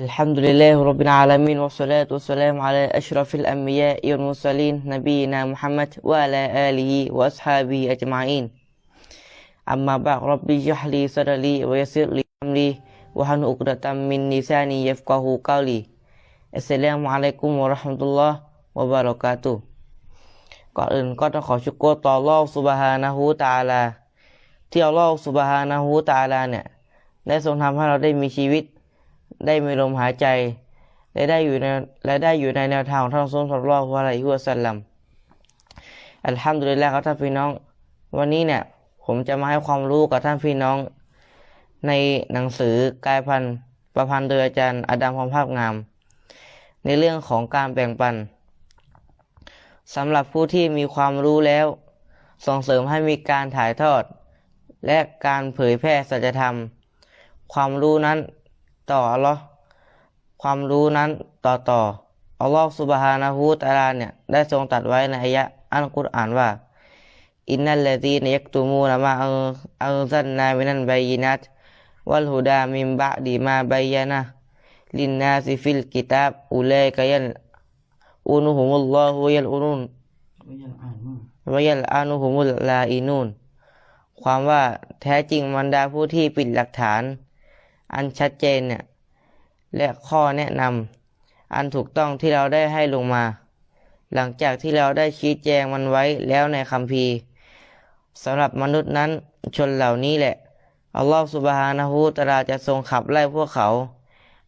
الحمد لله رب العالمين والصلاة والسلام على أشرف الأنبياء والمرسلين نبينا محمد وعلى آله وأصحابه أجمعين أما بعد رب اشرح لي صدري ويسر لي أمري واحلل عقدة من لساني يفقه قولي السلام عليكم ورحمة الله وبركاته ก่อนอื่นก็ต้องขอชุกรต่ออัลลอฮ์สุบฮานะฮูตะอาลา ที่อัลลอฮ์สุบฮานะฮูตะอาลาเนี่ยได้ทรงทำให้เราได้มีชีวิต ได้มีลมหายใจ และได้อยู่ในและได้อยู่ในแนวทางของท่านซูลสัลลัลลอฮุอะลัยฮิวะสัลลัมอัลฮัมดุลิลลาฮ์ครับท่านพี่น้อง วันนี้เนี่ยผมจะมาให้ความรู้กับท่านพี่น้อง ในหนังสือกายพันธุ์ประพันธ์โดยอาจารย์อดัมพรหมภาพงาม ในเรื่องของการแบ่งปันสำหรับผู้ที่มีความรู้แล้ว ส่งเสริมให้มีการถ่ายทอด และการเผยแพร่สัจธรรม ความรู้นั้น ต่ออัลลอฮ์ความรู้นั้นต่อต่ออัลลอฮ์สุบฮานะฮูตะอาลาเนี่ยได้ทรงตรัดไว้ในอายะอัลกุรอานว่าอินนัลลดีนยักตุมูนมาอัลซันนามินันบัยนัตวัลฮุดามิมบะดีมาบัยนะลินนาซิฟิลกิตาบอุเลกยันอุนุฮุมุลลอฮุยัลอุนุนวยัลอานุฮุมุลลาอินูนความว่าแท้จริงบรรดาผู้ที่ปิดหลักฐาน อันชัดเจนเนี่ยและข้อแนะนำอันถูกต้องที่เราได้ให้ลงมา หลังจากที่เราได้ชี้แจงมันไว้แล้วในคัมภีร์สำหรับมนุษย์นั้นชนเหล่านี้แหละ อัลลอฮฺสุบฮานะฮูตาลาจะทรงขับไล่พวกเขา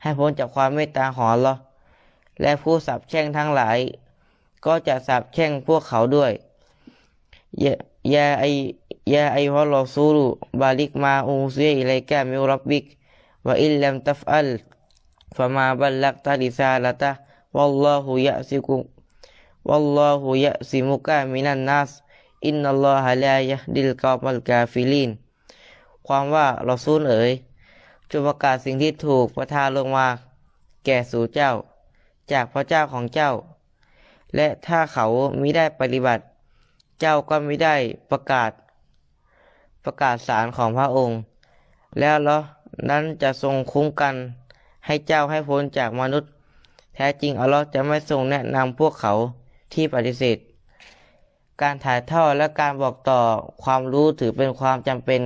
ให้พ้นจากความเมตตาของอัลลอฮ์และผู้สับแช่งทั้งหลาย ก็จะสับแช่งพวกเขาด้วยยายาไอยาไอฮอลลอซูลุบาลิกมาอูซีอิไลกามิรับบิก วะอิลลัมตัฟอัลฟะมาบัลลักตาริซาลตะวัลลอฮุยะซิกุวัลลอฮุยะซิมุกามินันนัสอินนัลลอฮะลายะดิลกอมัลกาฟิลินความว่าเราซูลเอ๋ยจงประกาศสิ่งที่ถูกประทานลงมา แก่สู่เจ้า จากพระเจ้าของเจ้า และถ้าเขามิได้ปฏิบัติ เจ้าก็ม่ได้ประกาศ ประกาศสารของพระองค์ แล้วเหรอ นั้นจะทรงคุ้มกัน ให้เจ้าให้พ้นจากมนุษย์ แท้จริงอัลลอฮ์จะไม่ทรงแนะนำพวกเขาที่ปฏิเสธ การถ่ายทอดและการบอกต่อความรู้ถือเป็นความจำเป็น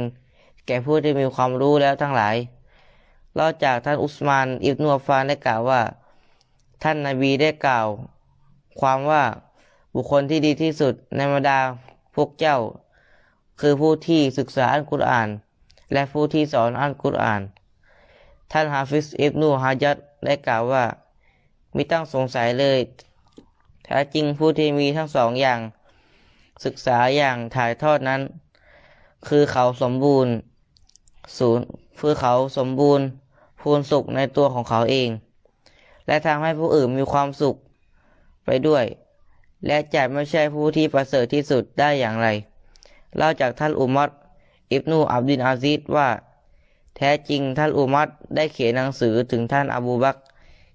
แก่ผู้ที่มีความรู้แล้วทั้งหลายเล่าจากท่านอุสมานอิบนุอัฟฟานได้กล่าวว่า ท่านนาบีได้กล่าว ความว่าบุคคลที่ดีที่สุดในบรรดาพวกเจ้า คือผู้ที่ศึกษาอัลกุรอาน และผู้ที่สอนอัลกุรอาน ท่านฮาฟิซอิบนูฮะจัดได้กล่าวว่ามิต้องสงสัยเลยแท้จริงผู้ที่มีทั้งสองอย่าง ศึกษาอย่างถ่ายทอดนั้น คือเขาสมบูรณ์ศูนย์คือเขาสมบูรณ์ พูนสุขในตัวของเขาเอง และทำให้ผู้อื่นมีความสุขไปด้วย และจะไม่ใช่ผู้ที่ประเสริฐที่สุดได้อย่างไรเล่าจากท่านอุมัด อิบนูอับดินอาซิดว่า แท้จริงท่านอุมัดได้เขียนหนังสือถึงท่านอบูบัก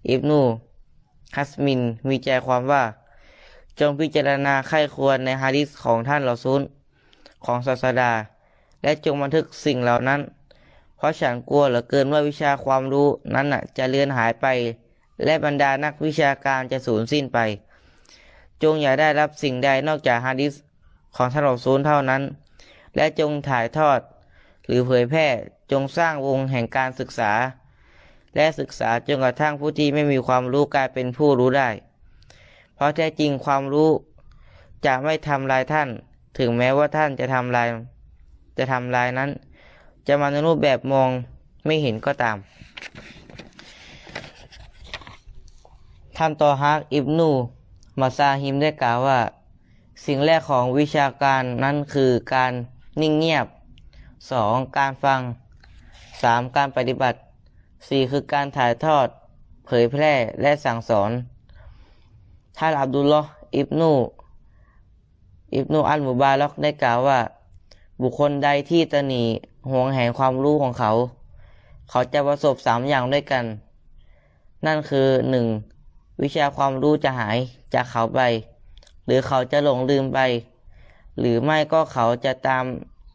อิบนูฮัสมินมีใจความว่า จงพิจารณาไข้ควรในฮะดิษของท่านลอซุนของศาสดา และจงบันทึกสิ่งเหล่านั้น เพราะฉันกลัวเหลือเกินว่าวิชาความรู้นั้นจะเลือนหายไป และบรรดานักวิชาการจะสูญสิ้นไป จงอย่าได้รับสิ่งใดนอกจากฮะดิษของท่านรอซูลเท่านั้น และจงถ่ายทอด หรือเผยแพร่จงสร้างวงแห่งการศึกษา และศึกษาจนกระทั่งผู้ที่ไม่มีความรู้กลายเป็นผู้รู้ได้ เพราะแท้จริงความรู้จะไม่ทำลายท่าน ถึงแม้ว่าท่านจะทำลาย จะทำลายนั้น จะมาในรูปแบบมองไม่เห็นก็ตามท่านตอฮักอิบนู มาซาฮิมได้กล่าวว่า สิ่งแรกของวิชาการนั้นคือการ นิ่งเงียบ 2. การฟัง 3. การปฏิบัติ 4. คือการถ่ายทอด เผยแพร่และสั่งสอนท่านอับดุลลอฮ์อิบนูอิบนูอัลมุบาล็อกได้กล่าวว่า บุคคลใดที่ตนีห่วงแหนความรู้ของเขา เขาจะประสบสามอย่างด้วยกัน นั่นคือหนึ่งวิชาความรู้จะหายจากเขาไป หรือเขาจะหลงลืมไป หรือไม่ก็เขาจะตาม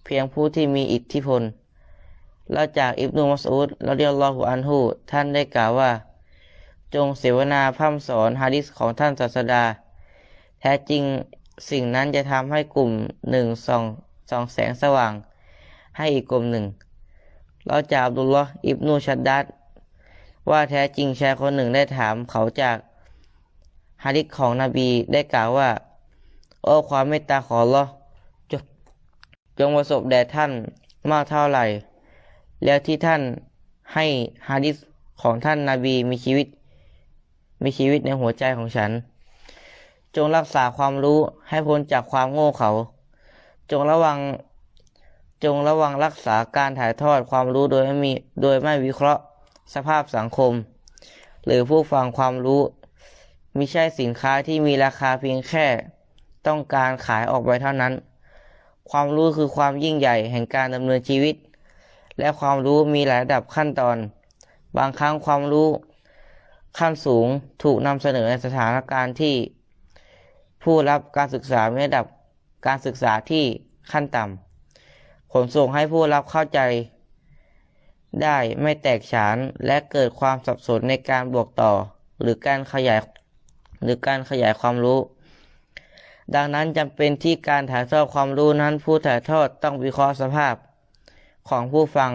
เพียงผู้ที่มีอิทธิพล แล้วจากอิบนุมัสอุดเราเรียกลอฮุอันฮูท่านได้กล่าวว่า จงเสวนาพร่ำสอนฮะดิษของท่านศาสดา แท้จริงสิ่งนั้นจะทำให้กลุ่มหนึ่งส่องส่องแสงสว่าง ให้อีกกลุ่มหนึ่ง เราจากอับดุลลอฮ์อิบนูชัดดัดว่าแท้จริงชายคนหนึ่งได้ถามเขาจากฮะดิษของนบีได้กล่าวว่า โอ้ความเมตตาของอัลลอฮ์จงจงประสบแด่ท่านมากเท่าไหร่ แล้วที่ท่านให้ฮะดิษของท่านนาบีมีชีวิต มีชีวิตในหัวใจของฉัน จงรักษาความรู้ให้พ้นจากความโง่เขา จงระวังจงระวังรักษาการถ่ายทอดความรู้โดยไม่มีโดยไม่วิเคราะห์สภาพสังคม หรือผู้ฟังความรู้มิใช่สินค้าที่มีราคาเพียงแค่ ต้องการขายออกไปเท่านั้น ความรู้คือความยิ่งใหญ่แห่งการดำเนินชีวิต และความรู้มีหลายระดับขั้นตอน บางครั้งความรู้ขั้นสูงถูกนำเสนอในสถานการณ์ที่ ผู้รับการศึกษามีระดับการศึกษาที่ขั้นต่ำผลส่งให้ผู้รับเข้าใจ ได้ไม่แตกฉานและเกิดความสับสนในการบวกต่อ หรือการขยายหรือการขยายความรู้ ดังนั้นจำเป็นที่การถ่ายทอดความรู้นั้นผู้ถ่ายทอดต้องวิเคราะห์สภาพของผู้ฟัง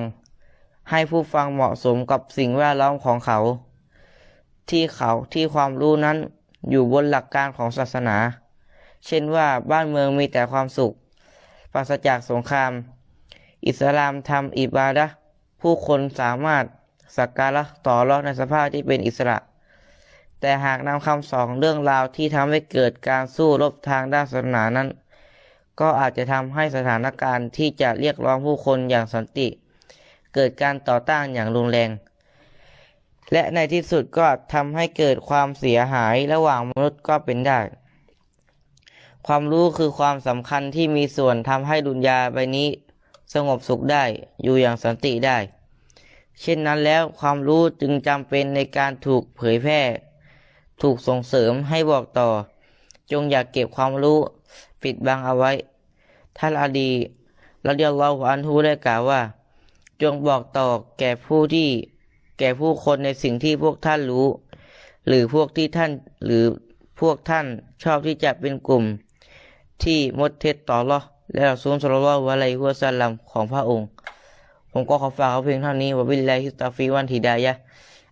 ให้ผู้ฟังเหมาะสมกับสิ่งแวดล้อมของเขา ที่เขาที่ความรู้นั้นอยู่บนหลักการของศาสนา เช่นว่าบ้านเมืองมีแต่ความสุข ปราศจากสงคราม อิสลามทำอิบาดะผู้คนสามารถสักการะต่อรอดในสภาพที่เป็นอิสระ แต่หากนำคำสอนเรื่องราวที่ทำให้เกิดการสู้รบทางด้านศาสนานั้น ก็อาจจะทำให้สถานการณ์ที่จะเรียกร้องผู้คนอย่างสันติ เกิดการต่อต้านอย่างรุนแรง และในที่สุดก็ทำให้เกิดความเสียหายระหว่างมนุษย์ก็เป็นได้ ความรู้คือความสำคัญที่มีส่วนทำให้ดุนยาใบนี้สงบสุขได้อยู่อย่างสันติได้ เช่นนั้นแล้วความรู้จึงจำเป็นในการถูกเผยแพร่ ถูกส่งเสริมให้บอกต่อ จงอย่ากเก็บความรู้ ปิดบังเอาไว้ ท่านอาดีรดิยัลลอฮอันฮูได้กล่าวว่า จงบอกต่อแก่ผู้ที่แก่ผู้คนในสิ่งที่พวกท่านรู้ หรือพวกที่ท่านหรือพวกท่านชอบที่จะเป็นกลุ่ม ที่มดเท็จต่อลอและรอซูลสุลลัลลอฮุอะลัยฮิวะสัลลัมของพระองค์ ผมก็ขอฝากเอาเพียงเท่านี้วะบิลลาฮิสตาฟิวันฮิดายะ